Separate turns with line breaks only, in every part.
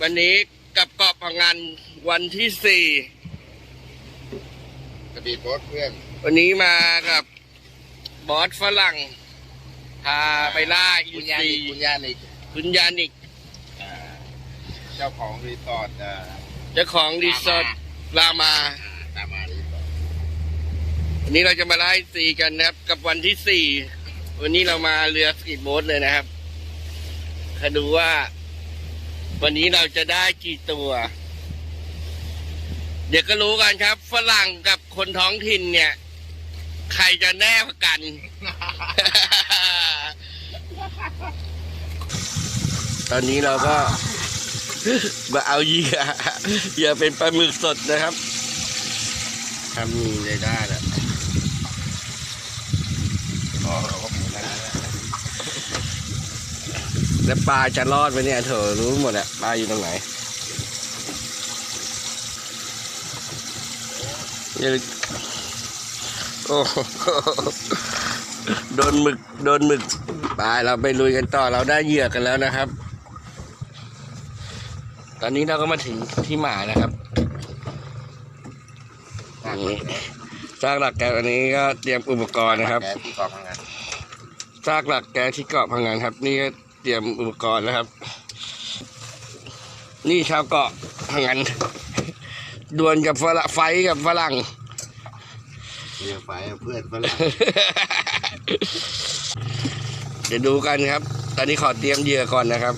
วันนี้กับเกาะพังงานวันที่สี่
สปีดโบ๊ทเพื่อน
วันนี้มากับบอสฝรั่ง พาไปล่าอิ
คุ
น
ณยา
ทรี
นิกคุณยานิก
คุณยานิก
อ่าเจ้าของรีสอร์ทอ่า
เจ้าของรีสอร์ทลามา
อ่าตามมารีสอร์ท
วันนี้เราจะมาไล่สีกันนะครับ กับวันที่สี่วันนี้เรามาเรือสกีโบ๊ทเลยนะครับมาดูว่า วันนี้เราจะได้กี่ตัว เดี๋ยวก็รู้กันครับ ฝรั่งกับคนท้องถิ่นเนี่ย ใครจะแน่กว่ากัน ตอนนี้เราก็มาเอาเหยื่อเหยื่อเป็นปลาหมึกสดนะครับทำมีเลยได้แล้ว
อ๋อเราก็มีแล้วนะ
แล้วปลาจะรอดไหมเนี่ยเธอรู้หมดอะปลาอยู่ตรงไหนอย่าโอ้โหโดนหมึก โดนหมึกไปเราไปลุยกันต่อเราได้เหยื่อกันแล้วนะครับ ตอนนี้เราก็มาถึงที่หมายนะครับนี่ซากหลักแกนอันนี้ก็เตรียมอุปกรณ์นะครับ
แกที่กองทำงาน
ซากหลักแกที่เกาะพังงานครับ นี่ก็ เตรียมอุปกรณ์แล้วครับ นี่ชาวเกาะพังงานดวลกับฝรั่งไฟท์กับฝรั่ง
เรือไฟเพื่อนฝรั่ง
เดี๋ยวดูกันครับ ตอนนี้ขอเตรียมเหยื่อก่อนนะครับ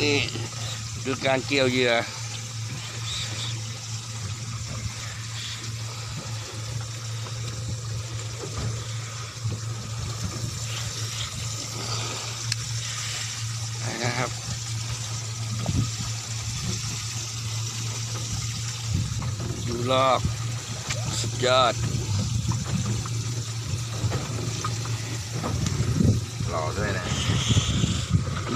นี่ดูการเกี่ยวเหยื่อนะครับ ดู ลอก สุดยอด
หล่อด้วยนะ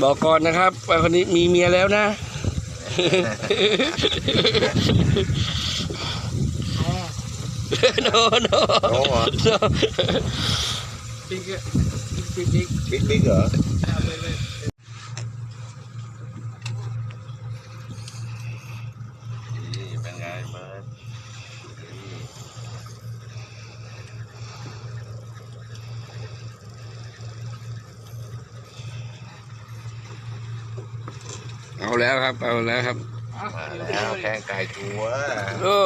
บอกก่อนนะครับว่าคนนี้มีเมียแล้วนะ โนโน
โอ้โห
โน
บิ๊กบิ๊กเหรอนี่เป็นไงเบิร์ดนี่
เอา แล้วครับ เอาแล้วครับ
มาแล้วแกงไก่ตัว
โอ้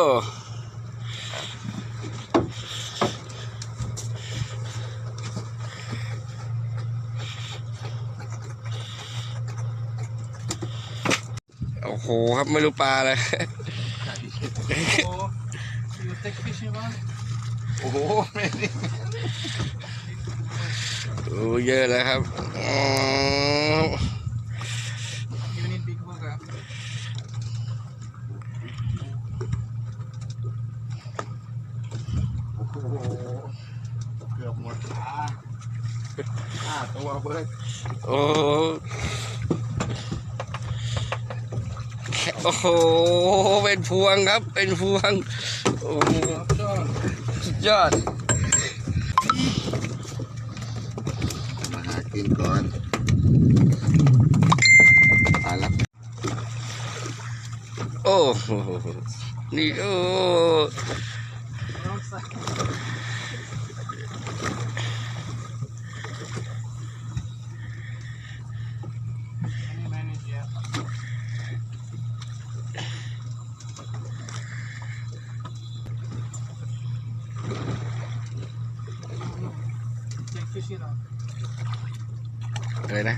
โอ้โหครับไม่รู้ปลาอะไร
you take fishing one?
โอ้โหไม่ได้
โอ้เยอะแล้วครับอ๋อ
You need big hook. ah.
โอ้โห เกือบหมดขาห้าตัวเบิร์ด
โอ้โอ้โห เป็นพวงครับ เป็นพวง โอ้โหสุดยอด
มาหากินก่อนตายแล้ว
โอ้โห นี่ โอ้ fish yun ah. Okay na.